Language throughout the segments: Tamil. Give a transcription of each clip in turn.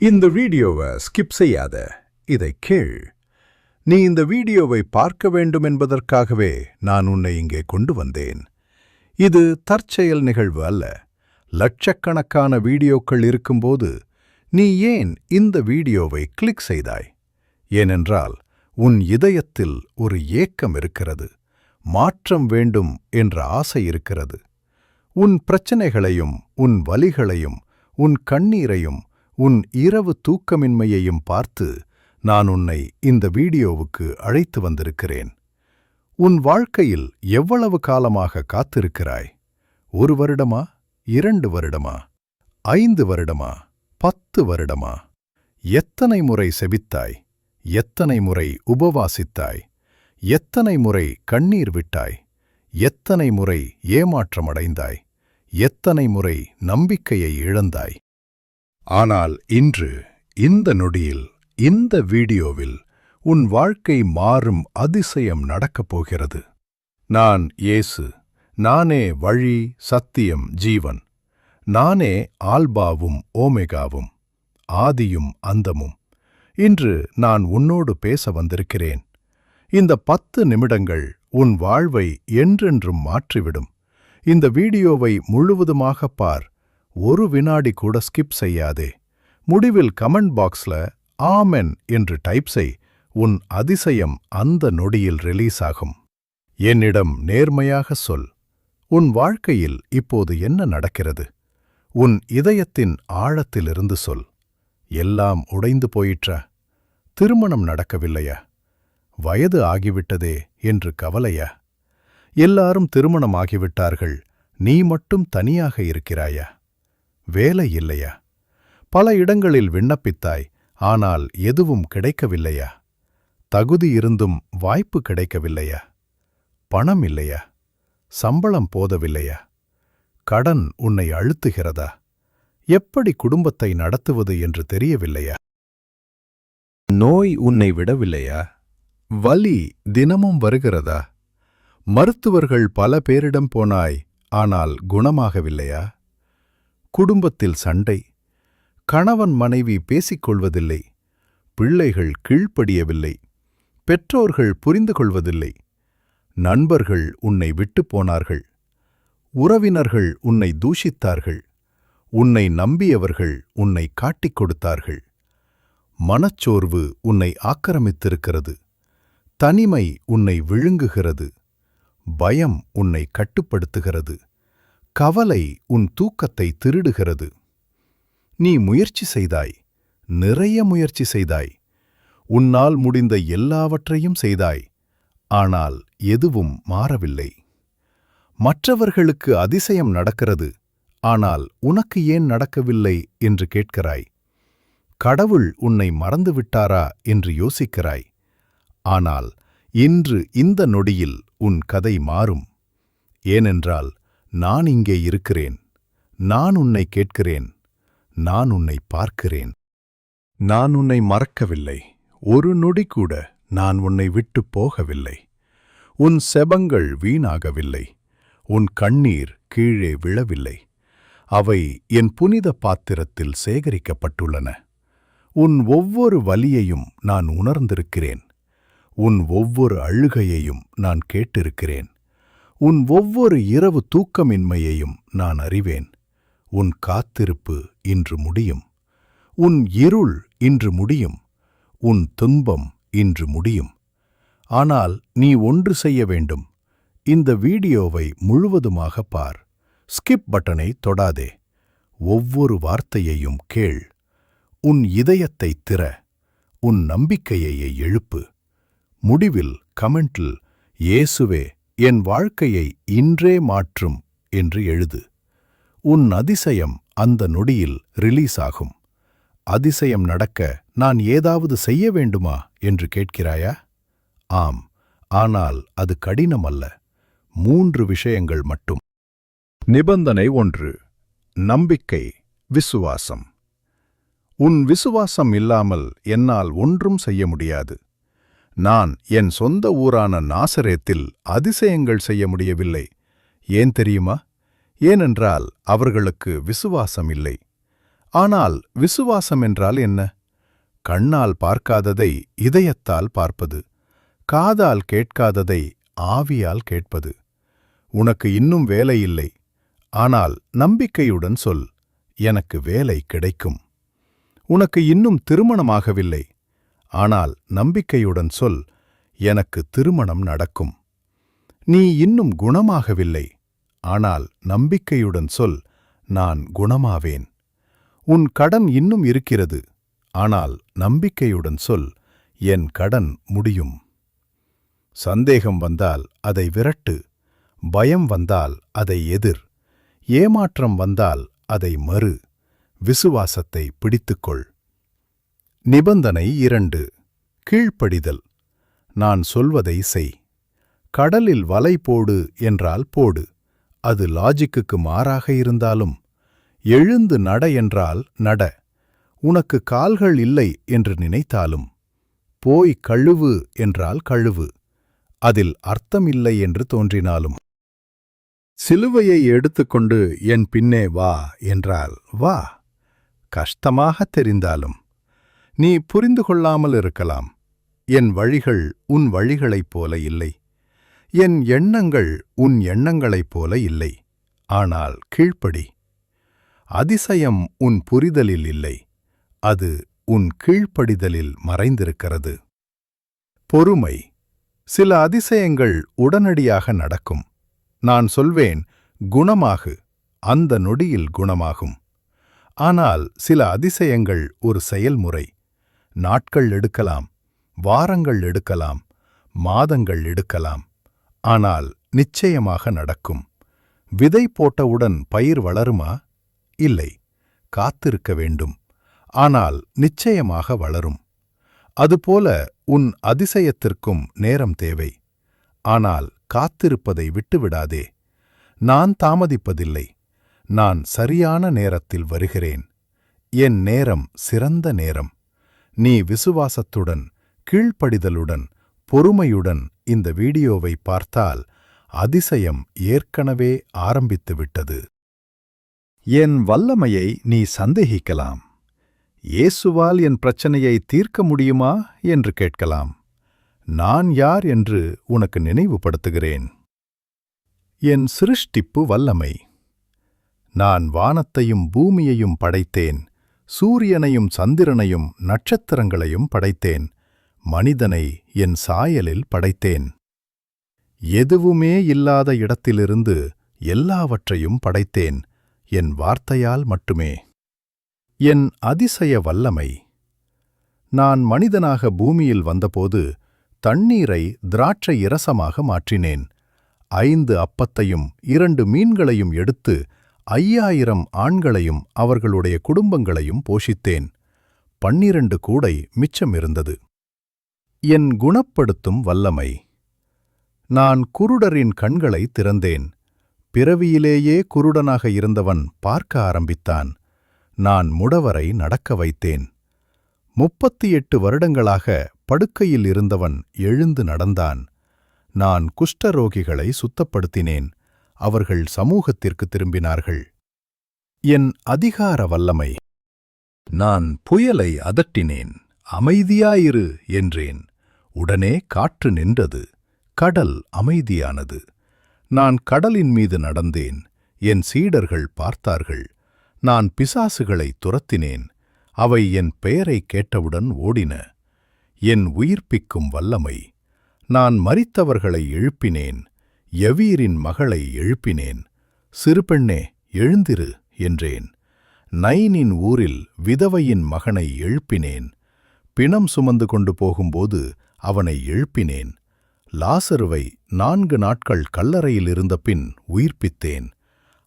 இந்த வீடியோவை ஸ்கிப் செய்யாத. இதை கேள். நீ இந்த வீடியோவை பார்க்க வேண்டும் என்பதற்காகவே நான் உன்னை இங்கே கொண்டு வந்தேன். இது தற்செயல் நிகழ்வு அல்ல. லட்சக்கணக்கான வீடியோக்கள் இருக்கும்போது நீ ஏன் இந்த வீடியோவை கிளிக் செய்தாய்? ஏனென்றால் உன் இதயத்தில் ஒரு ஏக்கம் இருக்கிறது. மாற்றம் வேண்டும் என்ற ஆசை இருக்கிறது. உன் பிரச்சனைகளையும் உன் வலிகளையும் உன் கண்ணீரையும் உன் இரவு தூக்கமின்மையையும் பார்த்து நான் உன்னை இந்த வீடியோவுக்கு அழைத்து வந்திருக்கிறேன். உன் வாழ்க்கையில் எவ்வளவு காலமாக காத்திருக்கிறாய்? ஒரு வருடமா? இரண்டு வருடமா? ஐந்து வருடமா? பத்து வருடமா? எத்தனை முறை செபித்தாய்? எத்தனை முறை உபவாசித்தாய்? எத்தனை முறை கண்ணீர் விட்டாய்? எத்தனை முறை ஏமாற்றமடைந்தாய்? எத்தனை முறை நம்பிக்கையை இழந்தாய்? ஆனால் இன்று இந்த நொடியில் இந்த வீடியோவில் உன் வாழ்க்கை மாறும் அதிசயம் நடக்கப் போகிறது. நான் இயேசு நானே வழி சத்தியம் ஜீவன். நானே ஆல்பாவும் ஓமெகாவும் ஆதியும் அந்தமும். இன்று நான் உன்னோடு பேச வந்திருக்கிறேன். இந்த பத்து நிமிடங்கள் உன் வாழ்வை என்றென்றும் மாற்றிவிடும். இந்த வீடியோவை முழுவதுமாகப் பார். ஒரு வினாடி கூட ஸ்கிப் செய்யாதே. முடிவில் கமெண்ட் பாக்ஸ்ல ஆமென் என்று டைப் செய் உன் அதிசயம் அந்த நொடியில் ரிலீஸ் ஆகும் என்னிடம் நேர்மையாக சொல் உன் வாழ்க்கையில் இப்போது என்ன நடக்கிறது? உன் இதயத்தின் ஆழத்திலிருந்து சொல் எல்லாம் உடைந்து போயிற்றா? திருமணம் நடக்கவில்லையா? வயது ஆகிவிட்டதே என்று கவலையா? எல்லாரும் திருமணம் ஆகிவிட்டார்கள் நீ மட்டும் தனியாக இருக்கிறாயா? வேலை இல்லையா? பல இடங்களில் விண்ணப்பித்தாய் ஆனால் எதுவும் கிடைக்கவில்லையா? தகுதி இருந்தும் வாய்ப்பு கிடைக்கவில்லையா? பணம் இல்லையா? சம்பளம் போதவில்லையா? கடன் உன்னை அழுத்துகிறதா? எப்படி குடும்பத்தை நடத்துவது என்று தெரியவில்லையா? நோய் உன்னை விடவில்லையா? வலி தினமும் வருகிறதா? மருத்துவர்கள் பல பேரிடம் போனாய் ஆனால் குணமாகவில்லையா? குடும்பத்தில் சண்டை. கணவன் மனைவி பேசிக்கொள்வதில்லை பிள்ளைகள் கீழ்ப்படியவில்லை. பெற்றோர்கள் புரிந்து கொள்வதில்லை. நண்பர்கள் உன்னை விட்டுப் போனார்கள். உறவினர்கள் உன்னை தூஷித்தார்கள். உன்னை நம்பியவர்கள் உன்னை காட்டிக் கொடுத்தார்கள். மனச்சோர்வு உன்னை ஆக்கிரமித்திருக்கிறது. தனிமை உன்னை விழுங்குகிறது. பயம் உன்னை கட்டுப்படுத்துகிறது. கவலை உன் தூக்கத்தை திருடுகிறது. நீ முயற்சி செய்தாய் நிறைய முயற்சி செய்தாய். உன்னால் முடிந்த எல்லாவற்றையும் செய்தாய் ஆனால் எதுவும் மாறவில்லை. மற்றவர்களுக்கு அதிசயம் நடக்கிறது ஆனால் உனக்கு ஏன் நடக்கவில்லை என்று கேட்கிறாய். கடவுள் உன்னை மறந்துவிட்டாரா என்று யோசிக்கிறாய். ஆனால் இன்று இந்த நொடியில் உன் கதை மாறும். ஏனென்றால் நான் இங்கே இருக்கிறேன். நான் உன்னை கேட்கிறேன். நான் உன்னை பார்க்கிறேன். நான் உன்னை மறக்கவில்லை. ஒரு நொடி கூட நான் உன்னை விட்டுப் போகவில்லை. உன் செபங்கள் வீணாகவில்லை. உன் கண்ணீர் கீழே விழவில்லை. அவை என் புனித பாத்திரத்தில் சேகரிக்கப்பட்டுள்ளன. உன் ஒவ்வொரு வலியையும் நான் உணர்ந்திருக்கிறேன். உன் ஒவ்வொரு அழுகையையும் நான் கேட்டிருக்கிறேன். உன் ஒவ்வொரு இரவு தூக்கமின்மையையும் நான் அறிவேன். உன் காத்திருப்பு இன்று முடியும். உன் இருள் இன்று முடியும். உன் துன்பம் இன்று முடியும். ஆனால் நீ ஒன்று செய்ய வேண்டும். இந்த வீடியோவை முழுவதுமாக பார். ஸ்கிப் பட்டனை தொடாதே. ஒவ்வொரு வார்த்தையையும் கேள். உன் இதயத்தை திற. உன் நம்பிக்கையை எழுப்பு. முடிவில் கமெண்டில் இயேசுவே என் வாழ்க்கையை இன்றே மாற்றும் என்று எழுது. உன் அதிசயம் அந்த நொடியில் ரிலீஸ் ஆகும் அதிசயம் நடக்க நான் ஏதாவது செய்ய வேண்டுமா என்று கேட்கிறாயா? ஆம் ஆனால் அது கடினம் அல்ல மூன்று விஷயங்கள் மட்டும். நிபந்தனை ஒன்று நம்பிக்கை விசுவாசம். உன் விசுவாசம் இல்லாமல் என்னால் ஒன்றும் செய்ய முடியாது. நான் என் சொந்த ஊரான நாசரேத்தில் அதிசயங்கள் செய்ய முடியவில்லை. ஏன் தெரியுமா? ஏனென்றால் அவர்களுக்கு விசுவாசம் இல்லை ஆனால் விசுவாசம் என்றால் என்ன? கண்ணால் பார்க்காததை இதயத்தால் பார்ப்பது காதால் கேட்காததை ஆவியால் கேட்பது. உனக்கு இன்னும் வேலை இல்லை. ஆனால் நம்பிக்கையுடன் சொல் எனக்கு வேலை கிடைக்கும். உனக்கு இன்னும் திருமணமாகவில்லை. ஆனால் நம்பிக்கையுடன் சொல் எனக்கு திருமணம் நடக்கும். நீ இன்னும் குணமாகவில்லை. ஆனால் நம்பிக்கையுடன் சொல் நான் குணமாவேன். உன் கடன் இன்னும் இருக்கிறது. ஆனால் நம்பிக்கையுடன் சொல் என் கடன் முடியும். சந்தேகம் வந்தால் அதை விரட்டு. பயம் வந்தால் அதை எதிர். ஏமாற்றம் வந்தால் அதை மறு. விசுவாசத்தை பிடித்துக்கொள். நிபந்தனை இரண்டு. கீழ்ப்படிதல். நான் சொல்வதை செய். கடலில் வலை போடு என்றால் போடு. அது லாஜிக்குக்கு மாறாக இருந்தாலும். எழுந்து நட என்றால் நட. உனக்கு கால்கள் இல்லை என்று நினைத்தாலும். போய் கழுவு என்றால் கழுவு. அதில் அர்த்தமில்லை என்று தோன்றினாலும். சிலுவையை எடுத்துக்கொண்டு என் பின்னே வா என்றால் வா. கஷ்டமாகத் தெரிந்தாலும். நீ புரிந்து கொள்ளாமல் இருக்கலாம். என் வழிகள் உன் வழிகளைப் போல இல்லை. என் எண்ணங்கள் உன் எண்ணங்களைப் போல இல்லை. ஆனால் கீழ்ப்படி. அதிசயம் உன் புரிதலில் இல்லை. அது உன் கீழ்ப்படிதலில் மறைந்திருக்கிறது. பொறுமை. சில அதிசயங்கள் உடனடியாக நடக்கும். நான் சொல்வேன் குணமாகு. அந்த நொடியில் குணமாகும். ஆனால் சில அதிசயங்கள் ஒரு செயல்முறை. நாட்கள் எடுக்கலாம் வாரங்கள் எடுக்கலாம் மாதங்கள் எடுக்கலாம். ஆனால் நிச்சயமாக நடக்கும். விதை போட்டவுடன் பயிர் வளருமா? இல்லை. காத்திருக்க வேண்டும். ஆனால் நிச்சயமாக வளரும். அதுபோல உன் அதிசயத்திற்கும் நேரம் தேவை. ஆனால் காத்திருப்பதை விட்டுவிடாதே. நான் தாமதிப்பதில்லை. நான் சரியான நேரத்தில் வருகிறேன். என் நேரம் சிறந்த நேரம். நீ விசுவாசத்துடன் கீழ்ப்படிதலுடன் பொறுமையுடன் இந்த வீடியோவை பார்த்தால் அதிசயம் ஏற்கனவே ஆரம்பித்துவிட்டது. என் வல்லமையை நீ சந்தேகிக்கலாம். இயேசுவால் என் பிரச்சனையை தீர்க்க முடியுமா என்று கேட்கலாம். நான் யார் என்று உனக்கு நினைவுபடுத்துகிறேன். என் சிருஷ்டிப்பு வல்லமை. நான் வானத்தையும் பூமியையும் படைத்தேன். சூரியனையும் சந்திரனையும் நட்சத்திரங்களையும் படைத்தேன். மனிதனை என் சாயலில் படைத்தேன். எதுவுமே இல்லாத இடத்திலிருந்து எல்லாவற்றையும் படைத்தேன். என் வார்த்தையால் மட்டுமே. என் அதிசய வல்லமை. நான் மனிதனாக பூமியில் வந்தபோது தண்ணீரை திராட்சை இரசமாக மாற்றினேன். ஐந்து அப்பத்தையும் இரண்டு மீன்களையும் எடுத்து ஐயாயிரம் ஆண்களையும் அவர்களுடைய குடும்பங்களையும் போஷித்தேன். பன்னிரண்டு கூடை மிச்சம் இருந்தது. என் குணப்படுத்தும் வல்லமை. நான் குருடரின் கண்களை திறந்தேன். பிறவியிலேயே குருடனாக இருந்தவன் பார்க்க ஆரம்பித்தான். நான் முடவரை நடக்க வைத்தேன். முப்பத்தி எட்டு வருடங்களாக படுக்கையில் இருந்தவன் எழுந்து நடந்தான். நான் குஷ்டரோகிகளை சுத்தப்படுத்தினேன். அவர்கள் சமூகத்திற்கு திரும்பினார்கள். என் அதிகார வல்லமை நான் புயலை அதட்டினேன் அமைதியாயிரு என்றேன். உடனே காற்று நின்றது கடல் அமைதியானது. நான் கடலின் மீது நடந்தேன் என் சீடர்கள் பார்த்தார்கள். நான் பிசாசுகளை துரத்தினேன் அவை என் பெயரை கேட்டவுடன் ஓடின. என் உயிர்ப்பிக்கும் வல்லமை நான் மறித்தவர்களை எழுப்பினேன் யவீரின் மகளை எழுப்பினேன். சிறுபெண்ணே எழுந்திரு என்றேன். நைனின் ஊரில் விதவையின் மகனை எழுப்பினேன். பிணம் சுமந்து கொண்டு போகும்போது அவனை எழுப்பினேன். லாசருவை நான்கு நாட்கள் கல்லறையில் இருந்த பின் உயிர்ப்பித்தேன்.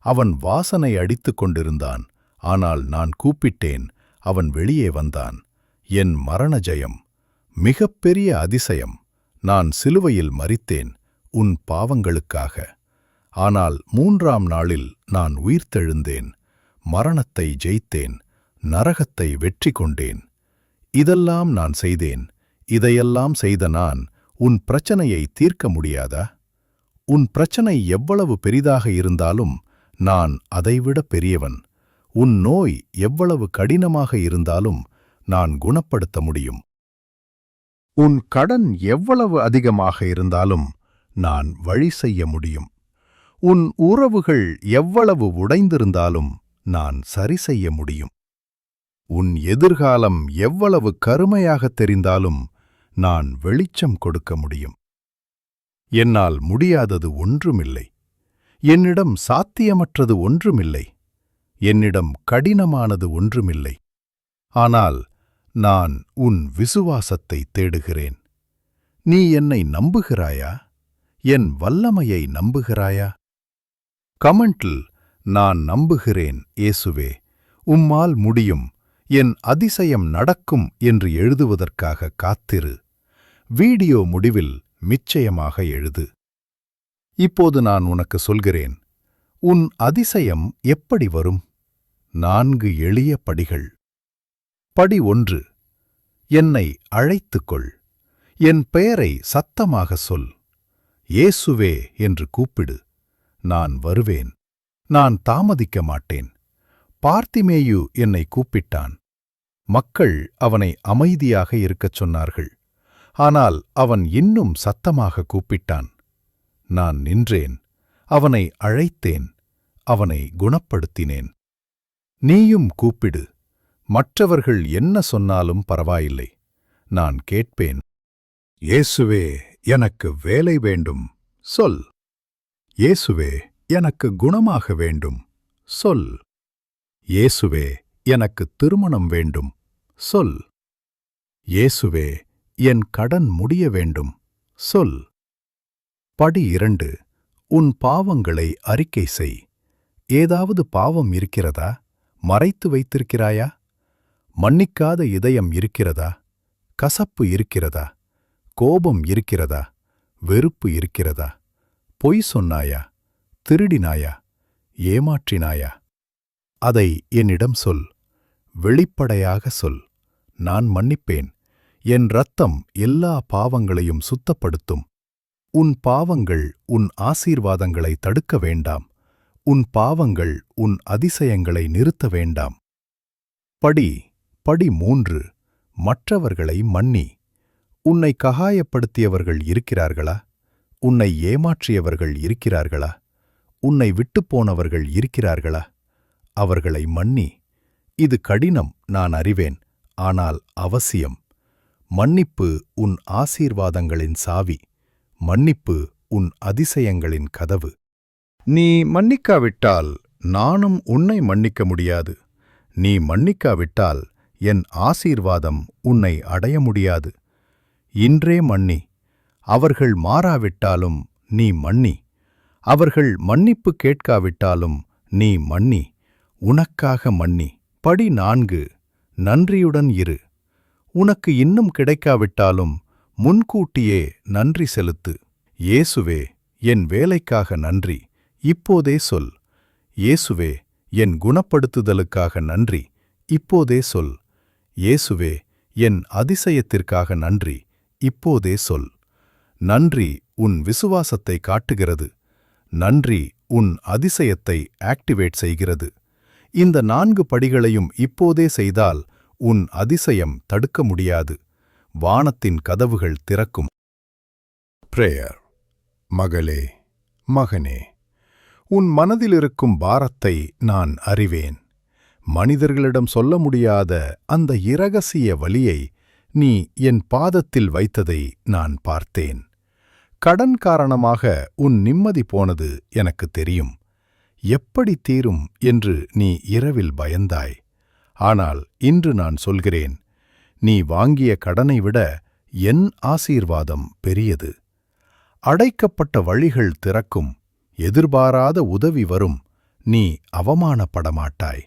அவன் வாசனை அடித்துக் கொண்டிருந்தான். ஆனால் நான் கூப்பிட்டேன் அவன் வெளியே வந்தான். என் மரண ஜெயம் மிகப்பெரிய அதிசயம். நான் சிலுவையில் மறித்தேன் உன் பாவங்களுக்காக. ஆனால் மூன்றாம் நாளில் நான் உயிர்த்தெழுந்தேன் மரணத்தை ஜெயித்தேன் நரகத்தை வெற்றி கொண்டேன். இதெல்லாம் நான் செய்தேன் இதையெல்லாம் செய்த நான் உன் பிரச்சனையை தீர்க்க முடியாதா? உன் பிரச்சனை எவ்வளவு பெரிதாக இருந்தாலும் நான் அதைவிட பெரியவன். உன் நோய் எவ்வளவு கடினமாக இருந்தாலும் நான் குணப்படுத்த முடியும். உன் கடன் எவ்வளவு அதிகமாக இருந்தாலும் நான் வழி செய்ய முடியும். உன் உறவுகள் எவ்வளவு உடைந்திருந்தாலும் நான் சரி செய்ய முடியும். உன் எதிர்காலம் எவ்வளவு கருமையாகத் தெரிந்தாலும் நான் வெளிச்சம் கொடுக்க முடியும். என்னால் முடியாதது ஒன்றுமில்லை. என்னிடம் சாத்தியமற்றது ஒன்றுமில்லை. என்னிடம் கடினமானது ஒன்றுமில்லை. ஆனால் நான் உன் விசுவாசத்தை தேடுகிறேன். நீ என்னை நம்புகிறாயா? என் வல்லமையை நம்புகிறாயா? கமெண்டில் நான் நம்புகிறேன் இயேசுவே. உம்மால் முடியும். என் அதிசயம் நடக்கும் என்று எழுதுவதற்காக காத்திரு. வீடியோ முடிவில் நிச்சயமாக எழுது. இப்போது நான் உனக்கு சொல்கிறேன். உன் அதிசயம் எப்படி வரும்? நான்கு எளிய படிகள். படி ஒன்று. என்னை அழைத்துக்கொள். என் பெயரை சத்தமாக சொல். இயேசுவே என்று கூப்பிடு நான் வருவேன். நான் தாமதிக்க மாட்டேன். பார்த்திமேயு என்னை கூப்பிட்டான். மக்கள் அவனை அமைதியாக இருக்கச் சொன்னார்கள். ஆனால் அவன் இன்னும் சத்தமாக கூப்பிட்டான். நான் நின்றேன். அவனை அழைத்தேன். அவனை குணப்படுத்தினேன். நீயும் கூப்பிடு. மற்றவர்கள் என்ன சொன்னாலும் பரவாயில்லை. நான் கேட்பேன். இயேசுவே எனக்கு வேலை வேண்டும் சொல். இயேசுவே எனக்கு குணமாக வேண்டும் சொல். இயேசுவே எனக்கு திருமணம் வேண்டும் சொல். இயேசுவே என் கடன் முடிய வேண்டும் சொல். படி இரண்டு உன் பாவங்களை அறிக்கை செய். ஏதாவது பாவம் இருக்கிறதா? மறைத்து வைத்திருக்கிறாயா? மன்னிக்காத இதயம் இருக்கிறதா? கசப்பு இருக்கிறதா? கோபம் இருக்கிறதா? வெறுப்பு இருக்கிறதா? பொய் சொன்னாயா? திருடினாயா? ஏமாற்றினாயா? அதை என்னிடம் சொல். வெளிப்படையாக சொல். நான் மன்னிப்பேன். என் ரத்தம் எல்லா பாவங்களையும் சுத்தப்படுத்தும். உன் பாவங்கள் உன் ஆசீர்வாதங்களை தடுக்க வேண்டாம். உன் பாவங்கள் உன் அதிசயங்களை நிறுத்த வேண்டாம். படி படி மூன்று. மற்றவர்களை மன்னி. உன்னை ககாயப்படுத்தியவர்கள் இருக்கிறார்களா? உன்னை ஏமாற்றியவர்கள் இருக்கிறார்களா? உன்னை விட்டுப்போனவர்கள் இருக்கிறார்களா? அவர்களை மன்னி இது கடினம் நான் அறிவேன் ஆனால் அவசியம். மன்னிப்பு உன் ஆசீர்வாதங்களின் சாவி மன்னிப்பு உன் அதிசயங்களின் கதவு. நீ மன்னிக்காவிட்டால் நானும் உன்னை மன்னிக்க முடியாது. நீ மன்னிக்காவிட்டால் என் ஆசீர்வாதம் உன்னை அடைய முடியாது. இன்றே மன்னி. அவர்கள் மாறாவிட்டாலும் நீ மன்னி. அவர்கள் மன்னிப்பு கேட்காவிட்டாலும் நீ மன்னி. உனக்காக மன்னி. படி நான்கு. நன்றியுடன் இரு. உனக்கு இன்னும் கிடைக்காவிட்டாலும் முன்கூட்டியே நன்றி செலுத்து. இயேசுவே என் வேலைக்காக நன்றி. இப்போதே சொல். இயேசுவே என் குணப்படுத்துதலுக்காக நன்றி. இப்போதே சொல். இயேசுவே என் அதிசயத்திற்காக நன்றி. இப்போதே சொல். நன்றி உன் விசுவாசத்தை காட்டுகிறது. நன்றி உன் அதிசயத்தை ஆக்டிவேட் செய்கிறது. இந்த நான்கு படிகளையும் இப்போதே செய்தால் உன் அதிசயம் தடுக்க முடியாது. வானத்தின் கதவுகள் திறக்கும். பிரேயர். மகளே மகனே உன் மனதிலிருக்கும் பாரத்தை நான் அறிவேன். மனிதர்களிடம் சொல்ல முடியாத அந்த இரகசிய வலியை நீ என் பாதத்தில் வைத்ததை நான் பார்த்தேன். கடன் காரணமாக உன் நிம்மதி போனது எனக்கு தெரியும். எப்படி தீரும் என்று நீ இரவில் பயந்தாய். ஆனால் இன்று நான் சொல்கிறேன் நீ வாங்கிய கடனை விட என் ஆசீர்வாதம் பெரியது. அடைக்கப்பட்ட வழிகள் திறக்கும் எதிர்பாராத உதவி வரும் நீ அவமானப்படமாட்டாய்.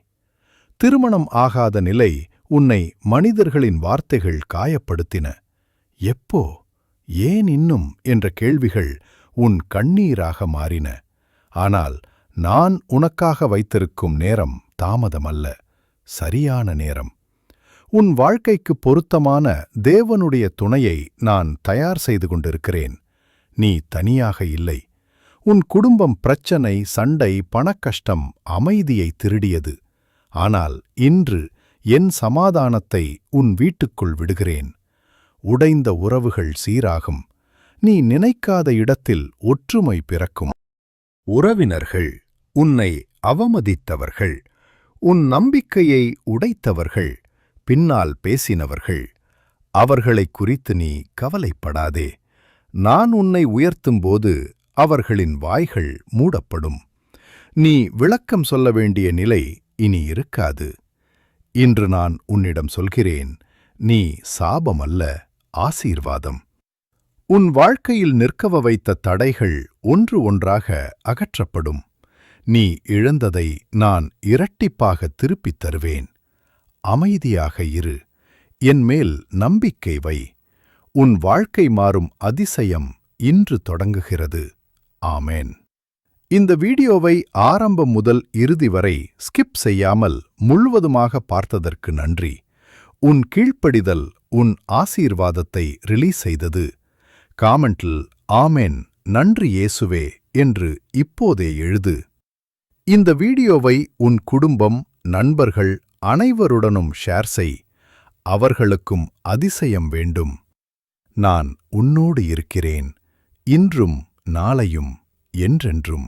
திருமணம் ஆகாத நிலை உன்னை மனிதர்களின் வார்த்தைகள் காயப்படுத்தின. எப்போ? ஏன் இன்னும்? என்ற கேள்விகள் உன் கண்ணீராக மாறின. ஆனால் நான் உனக்காக வைத்திருக்கும் நேரம் தாமதமல்ல. சரியான நேரம். உன் வாழ்க்கைக்கு பொருத்தமான தேவனுடைய துணையை நான் தயார் செய்து கொண்டிருக்கிறேன். நீ தனியாக இல்லை. உன் குடும்பம் பிரச்சனை சண்டை பணக்கஷ்டம் அமைதியை திருடியது. ஆனால் இன்று என் சமாதானத்தை உன் வீட்டுக்குள் விடுகிறேன். உடைந்த உறவுகள் சீராகும். நீ நினைக்காத இடத்தில் ஒற்றுமை பிறக்கும். உறவினர்கள் உன்னை அவமதித்தவர்கள். உன் நம்பிக்கையை உடைத்தவர்கள். பின்னால் பேசினவர்கள். அவர்களைக் குறித்து நீ கவலைப்படாதே. நான் உன்னை உயர்த்தும்போது அவர்களின் வாய்கள் மூடப்படும். நீ விளக்கம் சொல்ல வேண்டிய நிலை இனி இருக்காது. இன்று நான் உன்னிடம் சொல்கிறேன் நீ சாபமல்ல ஆசீர்வாதம். உன் வாழ்க்கையில் நிற்கவ வைத்த தடைகள் ஒன்று ஒன்றாக அகற்றப்படும். நீ இழந்ததை நான் இரட்டிப்பாக திருப்பித் தருவேன். அமைதியாக இரு என் மேல் நம்பிக்கை வை. உன் வாழ்க்கை மாறும் அதிசயம் இன்று தொடங்குகிறது. ஆமேன். இந்த வீடியோவை ஆரம்பம் முதல் இறுதி வரை ஸ்கிப் செய்யாமல் முழுவதுமாக பார்த்ததற்கு நன்றி. உன் கீழ்ப்படிதல் உன் ஆசீர்வாதத்தை ரிலீஸ் செய்தது. காமெண்டில் ஆமேன் நன்றி இயேசுவே என்று இப்போதே எழுது. இந்த வீடியோவை உன் குடும்பம் நண்பர்கள் அனைவருடனும் ஷேர் செய். அவர்களுக்கும் அதிசயம் வேண்டும். நான் உன்னோடு இருக்கிறேன். இன்றும் நாளையும் என்றென்றும்.